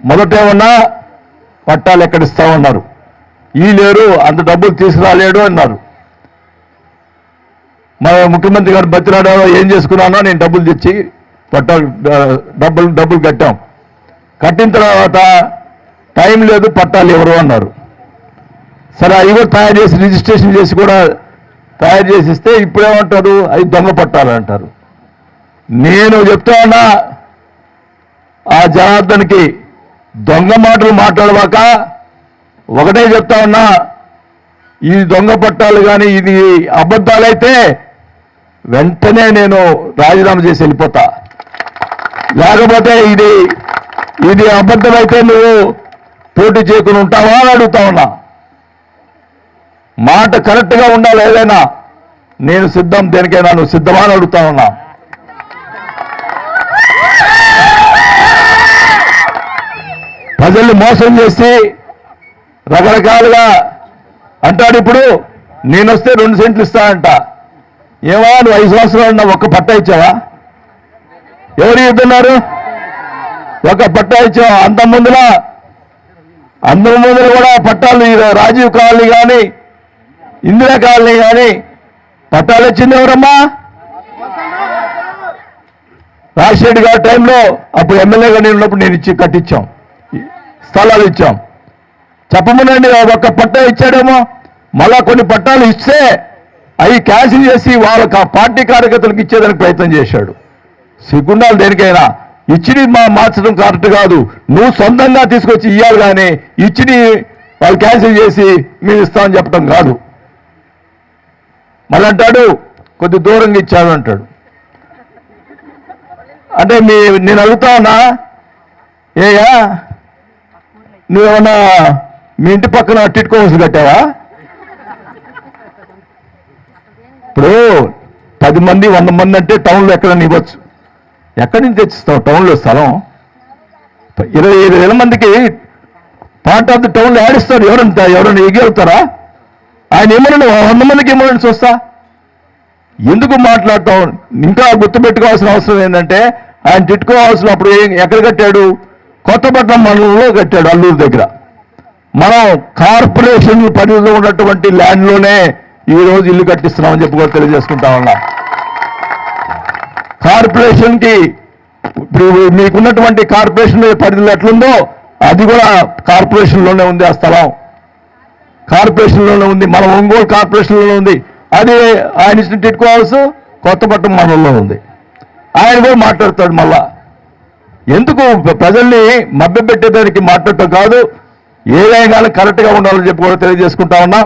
మొదటేమన్నా పట్టాలు పట్టాలు ఎక్కడిస్తామన్నారు ఈ లేరు అంత డబ్బులు తీసుకురాలేడు అన్నారు. మా ముఖ్యమంత్రి గారు బతిరాడారో ఏం చేసుకున్నానో నేను డబ్బులు తెచ్చి పట్టాలు డబ్బులు డబ్బులు కట్టాం. కట్టిన తర్వాత టైం లేదు పట్టాలు ఎవరు అన్నారు. సరే అవి కూడా తయారు చేసి రిజిస్ట్రేషన్ చేసి కూడా తయారు చేసి ఇస్తే ఇప్పుడేమంటారు? అవి దొంగ పట్టాలు అంటారు. నేను చెప్తా ఉన్నా ఆ జనార్దన్కి దొంగ మాటలు మాట్లాడవాక ఒకటే చెప్తా ఉన్నా ఈ దొంగ పట్టాలు కానీ ఇది అబద్ధాలైతే వెంటనే నేను రాజీనామా చేసి వెళ్ళిపోతా. లేకపోతే ఇది ఇది అబద్ధమైతే నువ్వు పోటీ చేయకుండా ఉంటావా అని అడుగుతా ఉన్నా. మాట కరెక్ట్గా ఉండాలి ఏదైనా? నేను సిద్ధం దేనికైనా నువ్వు సిద్ధమా అని అడుగుతా ఉన్నా. ప్రజల్ని మోసం చేసి రకరకాలుగా అంటాడు ఇప్పుడు నేను వస్తే రెండు సెంట్లు ఇస్తా అంట. ఏమా నువ్వు ఐదు సంవత్సరాలు ఉన్న ఒక్క పట్టా ఇచ్చావా? ఎవరు చెప్తున్నారు? ఒక పట్టా ఇచ్చావా? అంత ముందుల అందరి ముందులు కూడా పట్టాలు రాజీవ్ కాలనీ కానీ ఇందిరా కాలనీ కానీ పట్టాలు వచ్చింది ఎవరమ్మా? రాజశేఖర్ గారి టైంలో అప్పుడు ఎమ్మెల్యేగా నేను ఉన్నప్పుడు నేను ఇచ్చి కట్టించాం. స్థలాలు ఇచ్చాం. చెప్పమనండి ఒక్క పట్టా ఇచ్చాడేమో మళ్ళా కొన్ని పట్టాలు ఇస్తే అవి క్యాన్సిల్ చేసి వాళ్ళకి ఆ పార్టీ కార్యకర్తలకు ఇచ్చేదానికి ప్రయత్నం చేశాడు. సిగ్గుండాలు దేనికైనా. ఇచ్చిని మా మార్చడం కరెక్ట్ కాదు. నువ్వు సొంతంగా తీసుకొచ్చి ఇవ్వాలి కానీ ఇచ్చిని వాళ్ళు క్యాన్సిల్ చేసి మీరు ఇస్తామని చెప్పడం కాదు. మళ్ళీ అంటాడు కొద్ది దూరంగా ఇచ్చాడు అంటాడు. అంటే మీ నేను అడుగుతా ఉన్నా? ఏయా? నువ్వేమన్నా మీ ఇంటి పక్కన టిట్కో హౌస్ కట్టావా? ఇప్పుడు పది మంది వంద మంది అంటే టౌన్లో ఎక్కడైనా ఇవ్వచ్చు. ఎక్కడి నుంచి తెచ్చిస్తావు? టౌన్లో స్థలం. ఇరవై ఐదు వేల మందికి పార్ట్ ఆఫ్ ది టౌన్లో ఆడిస్తారు ఎవరంతా? ఎవరైనా ఎగిరవుతారా ఆయన ఏమన్నా వంద మందికి ఏమన్నా చూస్తా ఎందుకు మాట్లాడతాం ఇంకా గుర్తుపెట్టుకోవాల్సిన అవసరం ఏంటంటే ఆయన తిట్టుకోవాల్సిన అప్పుడు ఎక్కడ కట్టాడు? కొత్తపట్నం మండలంలో కట్టాడు అల్లూరు దగ్గర. మనం కార్పొరేషన్ పరిధిలో ఉన్నటువంటి ల్యాండ్లోనే ఈ రోజు ఇల్లు కట్టిస్తున్నామని చెప్పి కూడా తెలియజేసుకుంటా ఉన్నా. కార్పొరేషన్కి ఇప్పుడు మీకున్నటువంటి కార్పొరేషన్ పరిధిలో ఎట్లుందో అది కూడా కార్పొరేషన్లోనే ఉంది ఆ స్థలం. కార్పొరేషన్లోనే ఉంది మన ఒంగోలు కార్పొరేషన్లోనే ఉంది. అది ఆయన ఇచ్చిన టిట్కో హౌస్ కొత్తపట్నం మండలంలో ఉంది. ఆయన కూడా మాట్లాడతాడు మళ్ళా. ఎందుకు ప్రజల్ని మభ్యపెట్టేదానికి మాట్లాడటం కాదు ఏదైనా కానీ కరెక్ట్గా ఉండాలని చెప్పి కూడా తెలియజేసుకుంటా ఉన్నా.